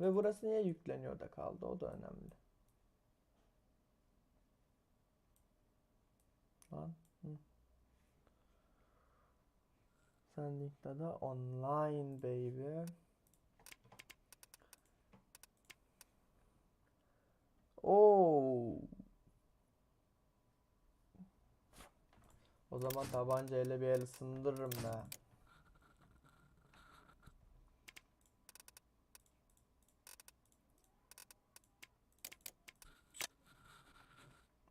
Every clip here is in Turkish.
Ve burası niye yükleniyor da kaldı? O da önemli. Lan. Hı. Sendik'te online baby. Oo. O zaman tabancayla bir el ısındırırım be.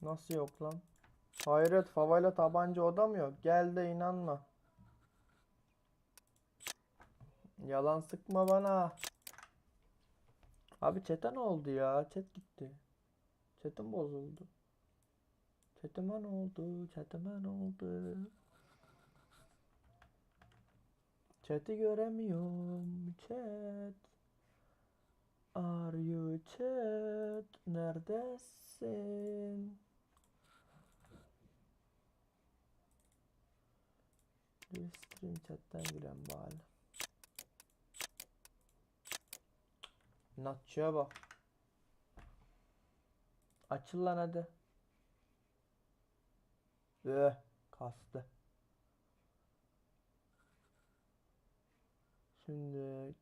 Nasıl yok lan? Hayret favayla tabanca oda mı yok? Gel de inanma. Yalan sıkma bana. Abi chat'e ne oldu ya? Chat gitti. Chat'im bozuldu. Chat'ime ne oldu? Chat'ime ne oldu? Chat'i göremiyorum. Chat. Are you chat? Neredesin? Bir stream chat'ten giren bari. Natçıya bak. Açıl lan hadi. Öh, kastı. Şimdi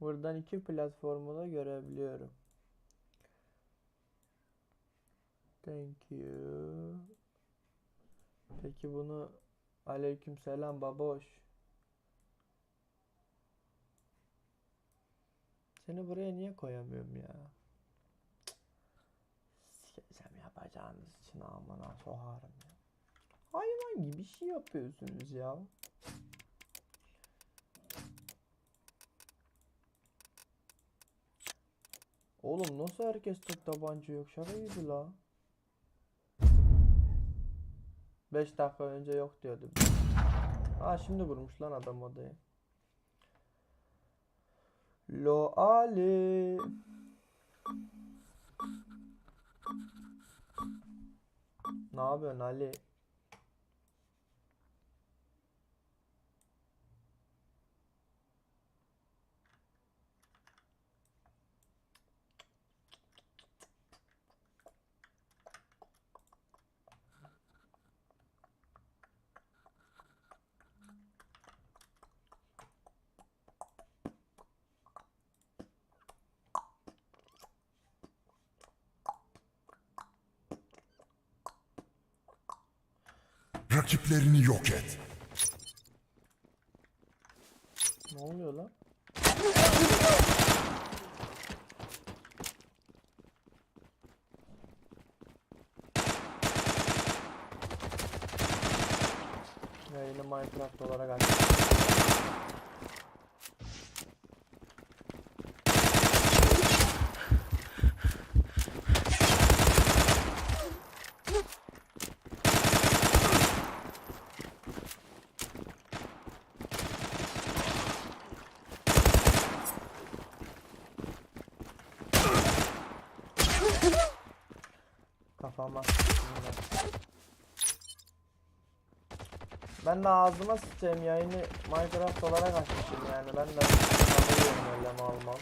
buradan iki platformu da görebiliyorum. Thank you. Peki bunu aleykümselam baboş. Seni buraya niye koyamıyorum ya? Cık. Sikeceğim yapacağınız için amına soharım ya. Hayvan gibi şey yapıyorsunuz ya. Oğlum nasıl herkes tek tabanca yok? Şaka gibi la. 5 dakika önce yok diyordum. Aa şimdi vurmuş lan adam odayı. Lo Ali. Ne yapıyorsun Ali? Rakiplerini yok et. Ne oluyor lan? Yayını Minecraft olarak açtım. Kafama. Ben de ağzıma sıçayım yayını Minecraft olarak açmışım yani ben de sanıyorum öyle mal.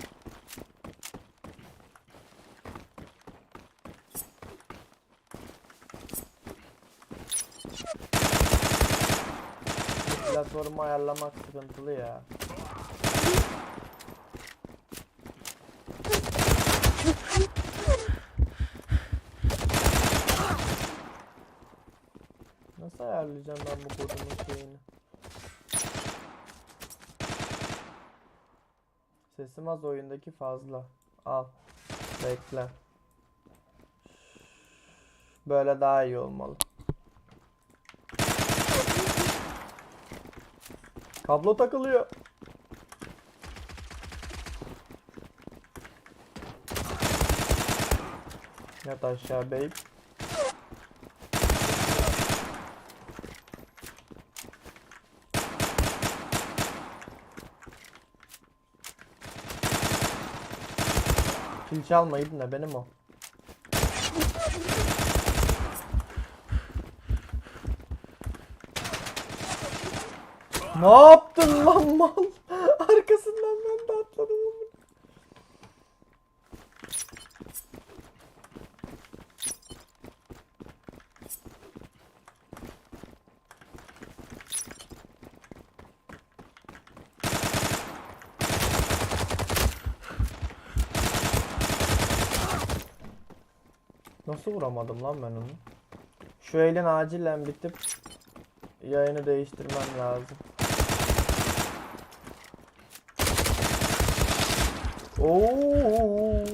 Bu platformu ayarlamak sıkıntılı ya. Ayarlayacağım ben bu kodumun şeyini? Sesim az oyundaki fazla. Al. Bekle. Böyle daha iyi olmalı. Kablo takılıyor. Yat aşağı beyim. Pil çalmayın da benim o. Ne yaptın lan mal? Arkasından ben de atladım. Nasıl vuramadım lan ben onu? Şu elin acilen bitip yayını değiştirmem lazım. Oo!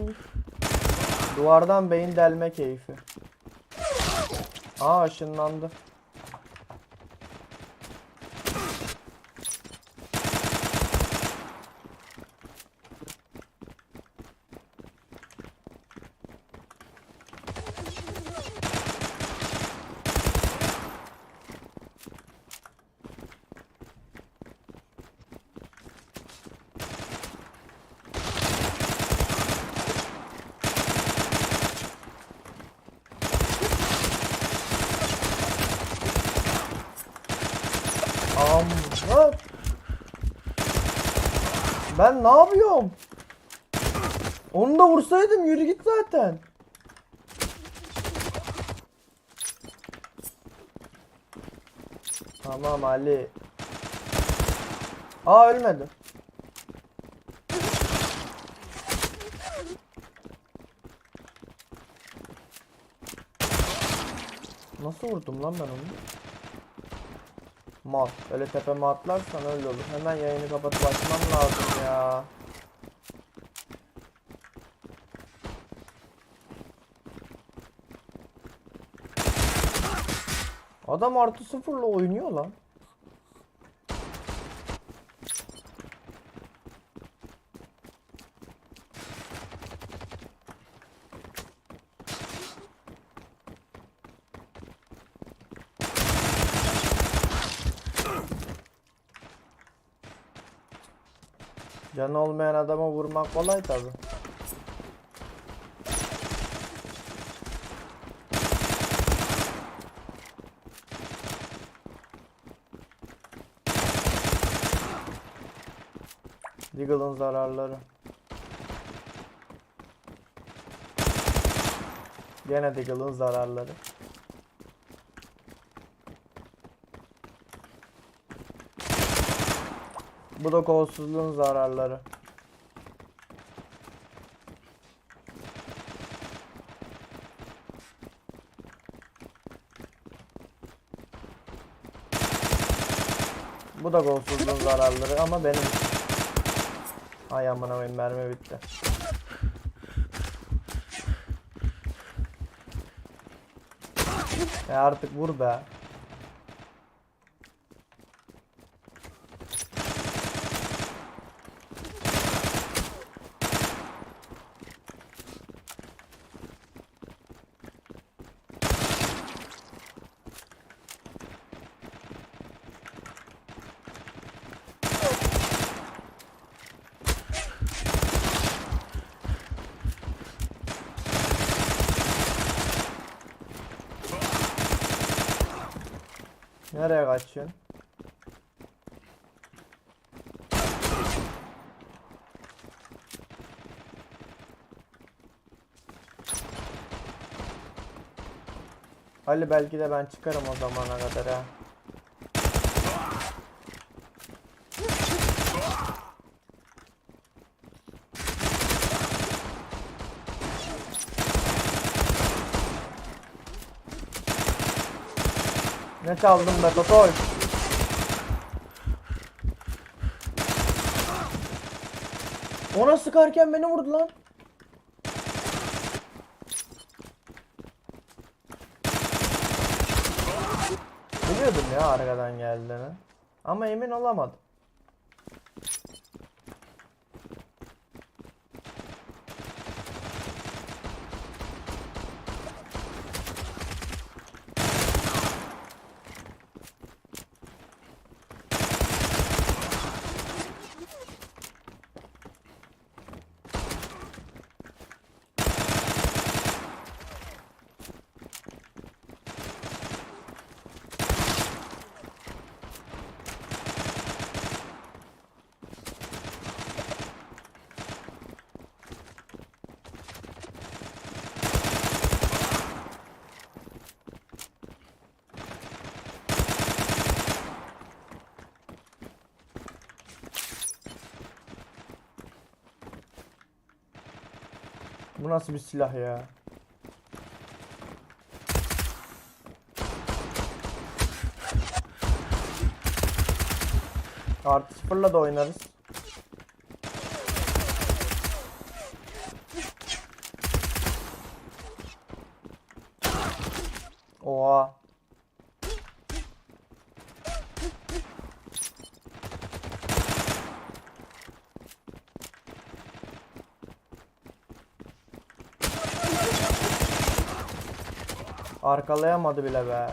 Duvardan beyin delme keyfi. Aa ışınlandı. Ben ne yapıyorum? Onu da vursaydım yürü git zaten. Tamam Ali. Aa ölmedi. Nasıl vurdum lan ben onu? Mal. Öyle tepeme atlarsan öyle olur. Hemen yayını kapatıp açmam lazım ya. Adam artı sıfırla oynuyor lan. Olmayan adama vurmak kolay tabi. Deagle'ın zararları. Gene Deagle'ın zararları. Bu da kolsuzluğun zararları. Bu da golsuzluğun zararları ama benim. Ay amına koyayım mermi bitti. Ya artık vur be. Nereye kaçıyorsun? Ali belki de ben çıkarım o zamana kadar ha. Ne çaldım be Totoy? Ona sıkarken beni vurdu lan. Biliyordum ya arkadan geldiğini. Ama emin olamadım. Bu nasıl bir silah ya? Artı sıfırla da oynarız. Oha. Arkalayamadı bile be.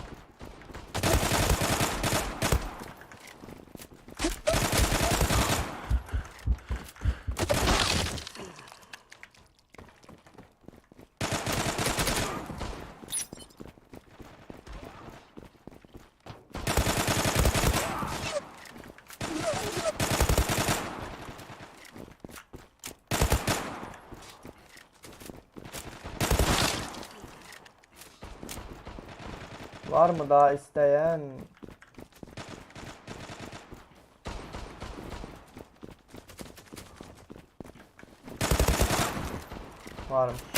Var mı daha isteyen? Varmış.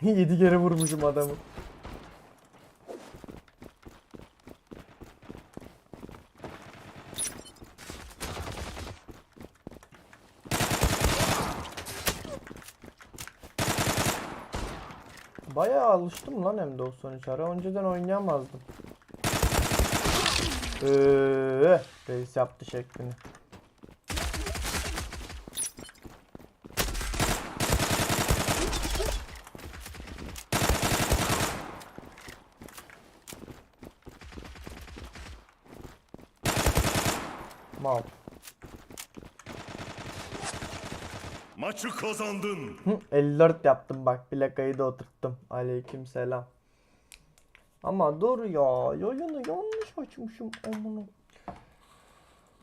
Yedi kere vurmuşum adamı. Bayağı alıştım lan hem de o son ara. Önceden oynayamazdım. Eee, reis yaptı şeklini. Mal. Maçı kazandın. Hı, 54 yaptım bak plakayı da oturttum. Aleyküm selam. Ama dur ya yayını yanlış açmışım amına.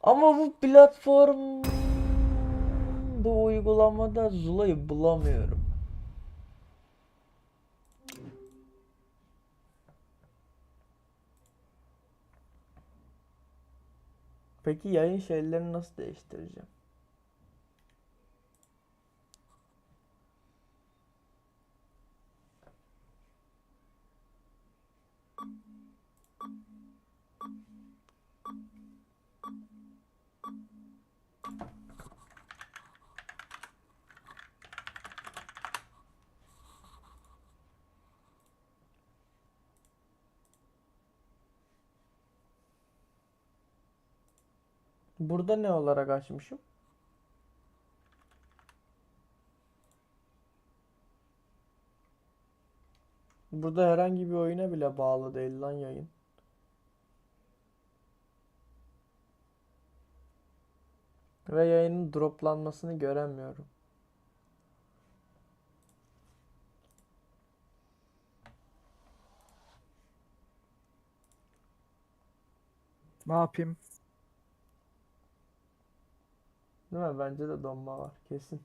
Ama bu platform bu uygulamada Zula'yı bulamıyorum. Peki yayın şeylerini nasıl değiştireceğim? Burada ne olarak açmışım? Burada herhangi bir oyuna bile bağlı değil lan yayın. Ve yayının droplanmasını göremiyorum. Ne yapayım? Değil mi? Bence de donma var. Kesin.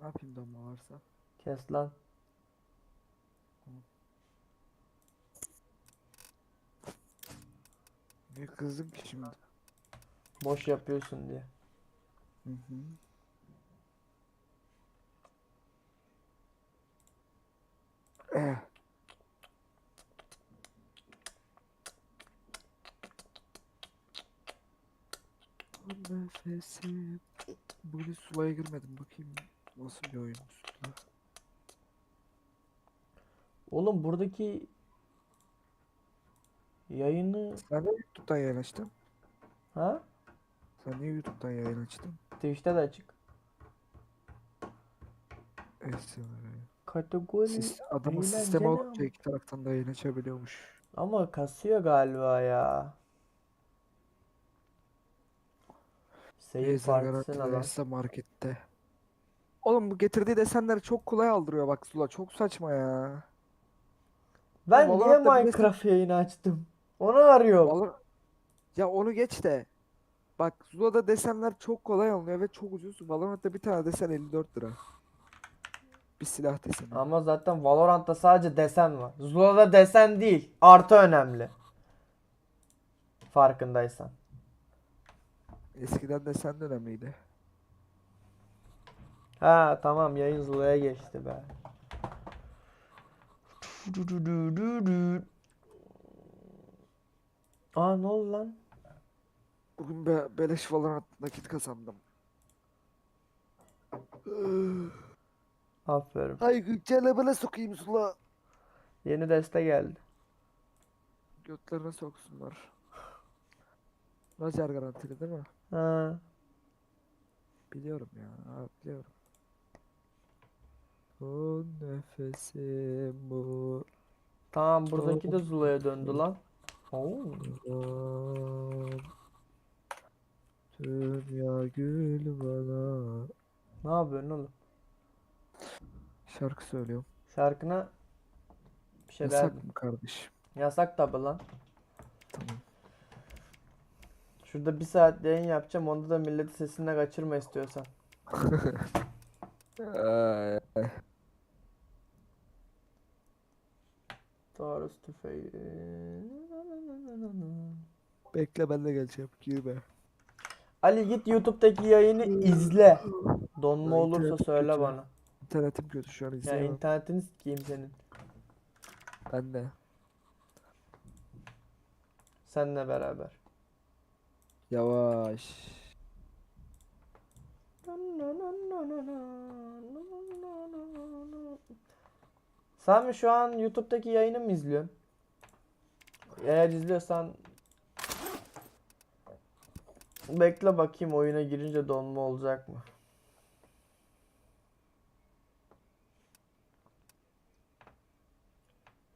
Ne yapayım damla varsa? Kes lan. Niye kızdın ki şimdi? Boş yapıyorsun diye. Hı hı. Eh. Nefesim. Bugün sulaya girmedim bakayım nasıl bir oyun Sula. Oğlum buradaki yayını Sen niye YouTube'dan yayın açtın? ha? Sen niye YouTube'dan yayın açtın? Twitch'te de açık. Esra. Kategori Sis, adamın eğlenceli sistemi ama. iki taraftan da yayın açabiliyormuş. Ama kasıyor galiba ya. Seyir partisi ne lan? Markette. Oğlum bu getirdiği desenleri çok kolay aldırıyor bak Zula. Çok saçma ya. Ben niye Valorant'ta Minecraft yayını açtım? Onu arıyorum. Valor- Ya onu geç de. Bak Zula'da desenler çok kolay alınıyor ve çok ucuz. Valorant'ta bir tane desen 54 lira. Bir silah deseni. Ama zaten Valorant'ta sadece desen var. Zula'da desen değil. Artı önemli. Farkındaysan. Eskiden de önemliydi. Ha tamam yayın Zula'ya geçti be. Aa ne oldu lan? Bugün be beleş Valorant nakit kazandım. Aferin. Hay güncelleme sokayım Zula. Yeni deste geldi. Götlerine soksunlar. Lazer garantili değil mi? Ha. Biliyorum ya, abi biliyorum. Son nefesim bu. Tamam buradaki de Zula'ya döndü lan. Oo. Aman. Dünya gül bana. Ne yapıyorsun oğlum? Şarkı söylüyorum. Şarkına bir şey Yasak mı kardeşim? Yasak tabi lan. Şurada bir saat yayın yapacağım. Onda da milleti sesinden kaçırma istiyorsan. Taarruz tüfeği. Bekle ben de geleceğim. Girme. Ali git YouTube'daki yayını izle. Donma olursa söyle bana. İnternetim kötü şu an Ya izleyemem. internetini sikeyim senin. Ben de. Seninle beraber. Yavaş. Sami şu an YouTube'daki yayını mı izliyorsun? Eğer izliyorsan bekle bakayım oyuna girince donma olacak mı?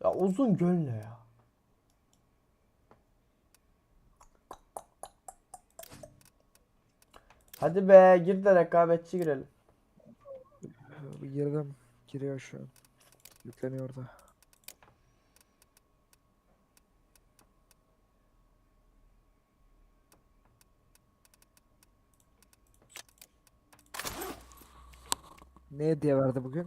Ya uzun göl ne ya? Hadi be gir de rekabetçi girelim. Bir girdim. Giriyor şu an. Yükleniyor da. Ne hediye verdi bugün?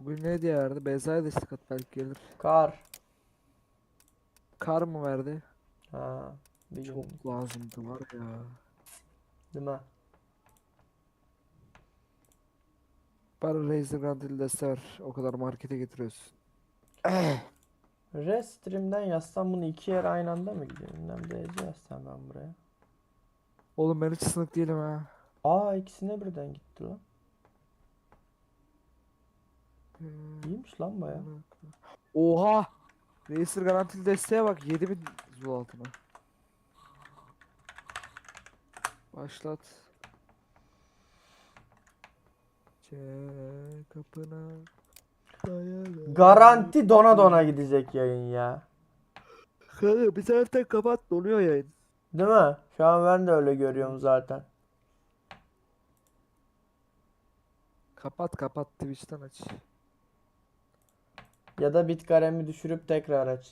Bugün ne hediye verdi? Beyza'ya destek at belki gelir. Kar. Kar mı verdi? Ha, bir gün Çok lazımdı var ya. değil mi? Bana Razer Grandil deste ver. O kadar markete getiriyorsun. Restream'den yazsam bunu iki yer aynı anda mı gidiyor? Bilmem DC yazsam ben buraya. Oğlum ben hiç sınık değilim ha. Aa ikisine birden gitti lan. Hmm. İyiymiş lan baya. Oha! Razer garantili desteğe bak 7000 zul altına. Başlat. Çek kapına. dayalı. Garanti dona dona gidecek yayın ya. Kanka bir taraftan kapat donuyor yayın. Değil mi? Şu an ben de öyle görüyorum zaten. Kapat kapat Twitch'ten aç. Ya da bit karemi düşürüp tekrar aç.